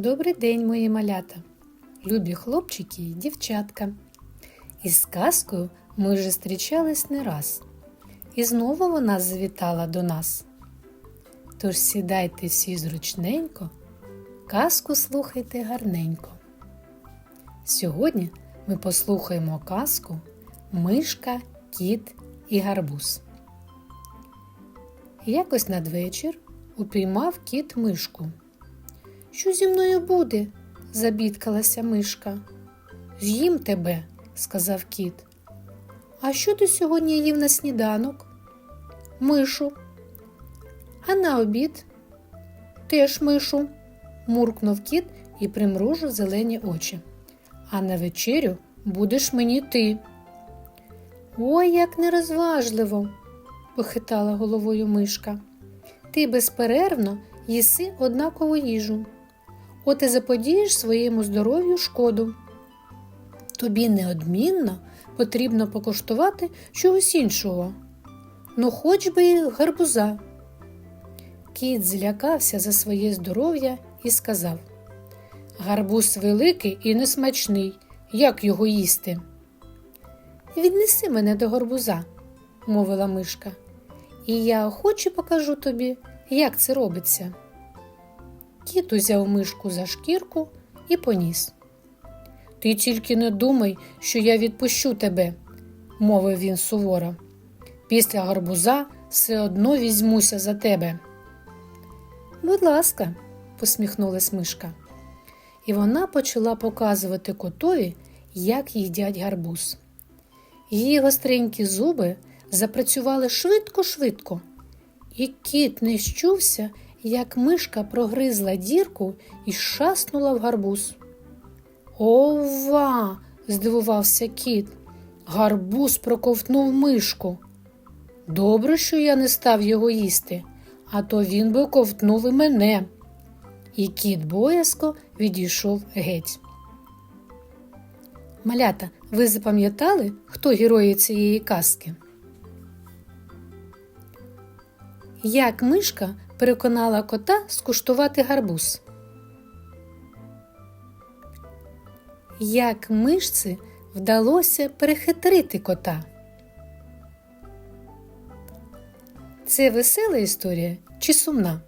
Добрий день, мої малята, любі хлопчики і дівчатка. Із казкою ми вже зустрічались не раз, і знову вона завітала до нас. Тож сідайте всі зручненько, казку слухайте гарненько. Сьогодні ми послухаємо казку Мишка, кіт і гарбуз. Якось надвечір упіймав кіт мишку. Що зі мною буде? забідкалася мишка. З'їм тебе, сказав кіт. А що ти сьогодні їв на сніданок? Мишу. А на обід? Теж мишу, муркнув кіт і примружив зелені очі. А на вечерю будеш мені ти. Ой, як нерозважливо, похитала головою мишка. Ти безперервно їси однакову їжу. От і заподієш своєму здоров'ю шкоду. Тобі неодмінно потрібно покуштувати чогось іншого. Ну, хоч би гарбуза. Кіт злякався за своє здоров'я і сказав Гарбуз великий і несмачний. Як його їсти? Віднеси мене до гарбуза, мовила мишка, і я охоче покажу тобі, як це робиться. Кіт узяв мишку за шкірку і поніс. Ти тільки не думай, що я відпущу тебе, мовив він суворо. Після гарбуза все одно візьмуся за тебе. Будь ласка, посміхнулась мишка. І вона почала показувати котові, як їдять гарбуз. Її гостренькі зуби запрацювали швидко-швидко, і кіт не щувся, як мишка прогризла дірку і шаснула в гарбуз. Ова! здивувався кіт. Гарбуз проковтнув мишку. Добре, що я не став його їсти, а то він би ковтнув і мене. І кіт боязко відійшов геть. Малята, ви запам'ятали, хто герої цієї казки? Як мишка переконала кота скуштувати гарбуз? Як мишці вдалося перехитрити кота? Це весела історія чи сумна?